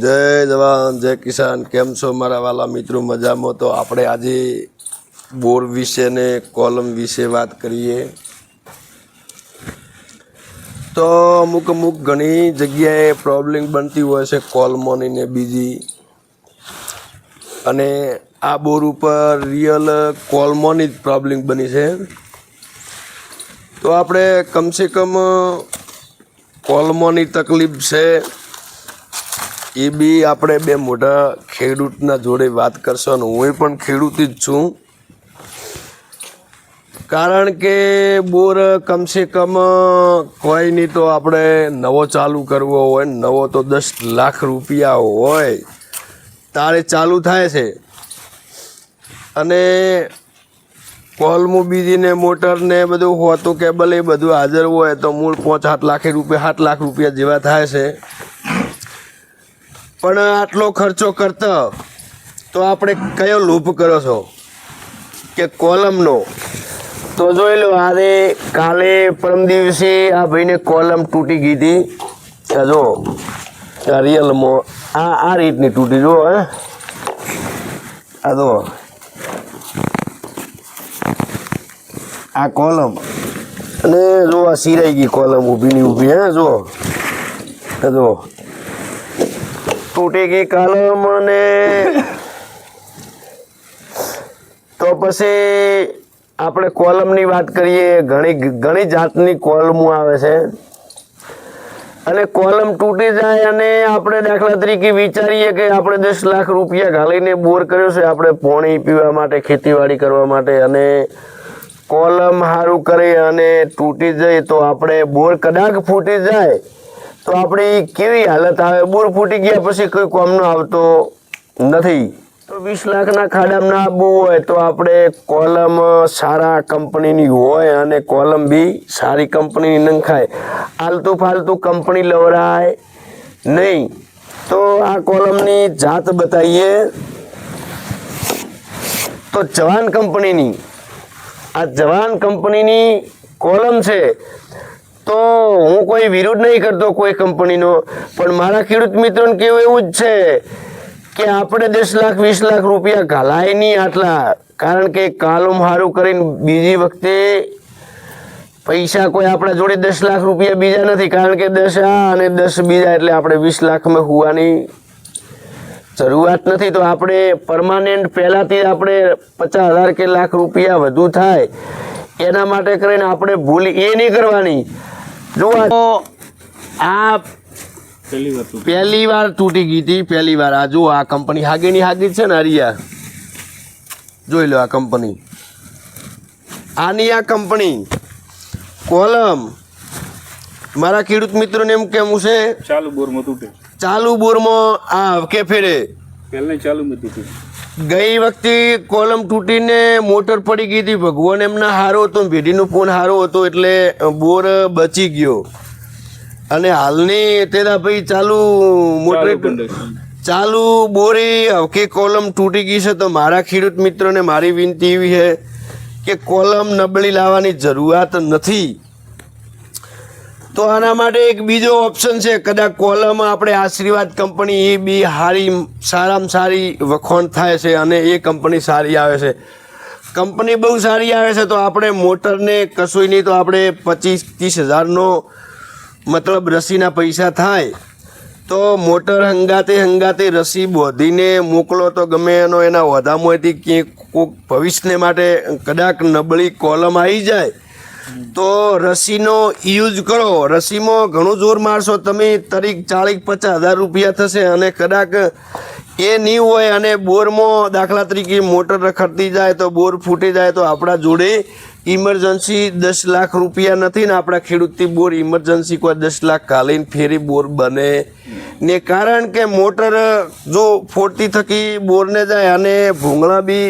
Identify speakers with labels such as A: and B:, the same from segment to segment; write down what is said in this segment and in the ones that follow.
A: જય જવાન, જય કિસાન. કેમ છો મારા વાલા મિત્રો? મજામાં? તો આપણે આજે બોર વિશે ને કોલમ વિશે વાત કરીએ. તો અમુક અમુક ઘણી જગ્યાએ પ્રોબ્લેમ બનતી હોય છે, કોલમોની ને બીજી. અને આ બોર ઉપર રિયલ કોલમોની જ પ્રોબ્લેમ બની છે. તો આપણે કમસે કમ કોલમોની તકલીફ છે એ બી આપણે બે મોટા ખેડૂતના જોડે વાત કરશો અને હું પણ ખેડૂત જ છું. કારણ કે બોર કમસે કમ કોઈ નહીં તો આપણે નવો ચાલુ કરવો હોય, નવો તો દસ લાખ રૂપિયા હોય, તારે ચાલુ થાય છે. અને કોલમું બીજીને મોટરને બધું હોતું, કેબલ એ બધું હાજર હોય તો મૂળ પાંચ સાત લાખ રૂપિયા, સાત લાખ રૂપિયા જેવા થાય છે. પણ આટલો ખર્ચો કરતા તો આપણે કયો લૂપ કરો છો? કે કોલમનો? તો જોઈ લો, આજે કાલે પરમ દિવસે આ ભાઈને કોલમ તૂટી ગઈ હતી. જો રિયલમાં આ આ રીતની તૂટી જો, હે. આ જો. આ કોલમ. અને જો આ સિરાઈ ગઈ કોલમ ઊભીની ઊભી, હે, જો. જો. તૂટી ગઈ કોલમ અને તો પછી આપણે કોલમની વાત કરીએ, ઘણી ઘણી જાતની કોલમો આવે છે. અને કોલમ તૂટી જાય અને આપણે દાખલા તરીકે વિચારીએ કે આપણે દસ લાખ રૂપિયા ઘાલીને બોર કર્યો છે, આપણે પાણી પીવા માટે, ખેતીવાડી કરવા માટે અને કોલમ સારું કરી અને તૂટી જાય તો આપણે બોર કદાચ ફૂટી જાય. તો આપણી કેવી હાલત આવે? બોર ફૂટી ગયા પછી કોઈ કોમનો આવતો, નથી. તો વીસ લાખના ખાડામાં ના આવવું હોય તો આપણે કોલમ સારા કંપનીની હોય અને કોલમ બી સારી કંપનીની નંખાય. આલતુ ફાલતુ કંપની લવરાય નહીં. તો આ કોલમની જાત બતાવીએ. તો જવાન કંપનીની, આ જવાન કંપનીની કોલમ છે. તો હું કોઈ વિરોધ નહીં કરતો કોઈ કંપનીનો. પણ મારા ખેડૂત મિત્રોને કેવું એવું જ છે કે આપણે દસ લાખ, વીસ લાખ રૂપિયા ઘાલાય નહીં આટલા. કારણ કે કાલુમ સારું કરીને બીજી વખતે પૈસા કોઈ આપણા જોડે દસ લાખ રૂપિયા બીજા નથી. કારણ કે દસ આ અને દસ બીજા એટલે આપણે વીસ લાખમાં હોવાની જરૂરિયાત નથી. તો આપણે પરમાનન્ટ પહેલાંથી આપણે પચાસ હજાર કે લાખ રૂપિયા વધુ થાય. એના માટે કરીને આપણે ભૂલ એ નહીં કરવાની. જો આ
B: પહેલી
A: વાર તૂટી ગઈ. હતી પહેલી વાર. આ જો આ કંપની હાગીની હાગી છે ને હરિયા. જોઈ લો આ કંપની આની આ કંપની કોલમ. મારા ખેડૂત મિત્રોને એમ કેવું છે?
B: ચાલુ બોરમાં તૂટે.
A: ચાલુ બોરમાં આ કે ફેરે?
B: પહેલા ચાલુ તૂટે.
A: ગઈ વખતે કોલમ તૂટીને મોટર પડી ગઈ હતી. ભગવાન એમના હારો હતો. ભેડીનો ફોન હારો હતો એટલે બોર બચી ગયો. અને હાલની તેના ભાઈ ચાલુ મોટર
B: ચાલુ
A: બોરી હવકે કોલમ તૂટી ગઈ છે. તો મારા ખેડૂત મિત્રોને મારી વિનંતી એવી છે કે કોલમ નબળી લાવવાની જરૂરિયાત નથી. તો આના માટે એક બીજો ઓપ્શન છે, કદાચ કોલમ આપણે આશીર્વાદ કંપની એ બી સારી સારામાં સારી વખોણ થાય છે અને એ કંપની સારી આવે છે. કંપની બહુ સારી આવે છે, તો આપણે મોટરને કશું નહીં, તો આપણે પચીસ, ત્રીસ હજારનો મતલબ રસીના પૈસા થાય. તો મોટર હંગાતે હંગાતે રસી બોધીને મોકલો તો ગમે એનો એના વધામાંથી ક્યાંક કોઈક ભવિષ્યને માટે કદાચ નબળી કોલમ આવી જાય. તો રસીનો યુઝ કરો. રસીમાં ઘણું જોર મારશો તમે. તરીક ચાળીસ પચાસ હજાર રૂપિયા થશે અને કદાચ એ નહીં હોય અને બોરમાં દાખલા તરીકે મોટર રખડતી જાય તો બોર ફૂટી જાય તો આપણા જોડે ઇમરજન્સી દસ લાખ રૂપિયા નથી ને આપણા ખેડૂતથી બોર ઇમરજન્સી કોઈ દસ લાખ કાલીન ફેરી બોર બને. ને કારણ કે મોટર જો ફોડતી થકી બોરને જાય અને ભૂંગળા બી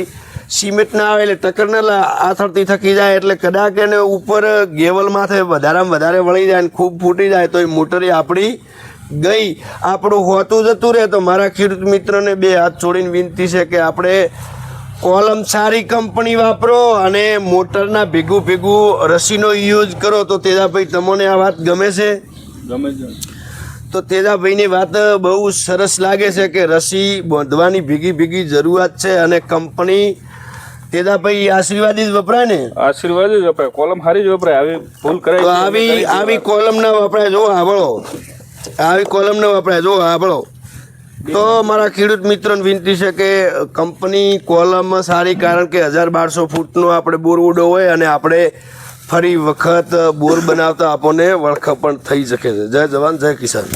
A: સિમેન્ટ ના આવે એટલે ટક્કર ના આથડતી થકી જાય એટલે કદાચ એને ઉપર ગેવલ માથે વધારામાં વધારે વળી જાય અને ખૂબ ફૂટી જાય તો એ મોટરી આપણી ગઈ. આપણું હોતું જતું રહે તો મારા ખેડૂત મિત્રને બે હાથ છોડીને વિનંતી છે કે આપણે કોલમ સારી કંપની વાપરો અને મોટરના ભેગું ભેગું રસીનો યુઝ કરો તો તેજાભાઈ તમને આ વાત ગમે છે?
B: ગમે છે.
A: તો તેજાભાઈની વાત બહુ સરસ લાગે છે કે રસી બાંધવાની ભીગી ભીગી જરૂરિયાત છે અને કંપની તેજાભાઈ આશીર્વાદી જ વપરાય ને?
B: આશીર્વાદ જ વપરાય. કોલમ સારી જ વપરાય. આવી ભૂલ
A: તો
B: કરાય
A: આવી આવી કોલમ ના વપરાય. જો આભળો આવી કોલમ ના વપરાય. જો આભળો તો મારા ખેડૂત મિત્રોને વિનંતી છે કે કંપની કોલમ સારી કારણ કે હજાર બારસો ફૂટનો આપણે બોર ઉડો હોય અને આપણે ફરી વખત બોર બનાવતા આપણને વળખ પણ થઈ શકે છે. જય જવાન જય કિસાન.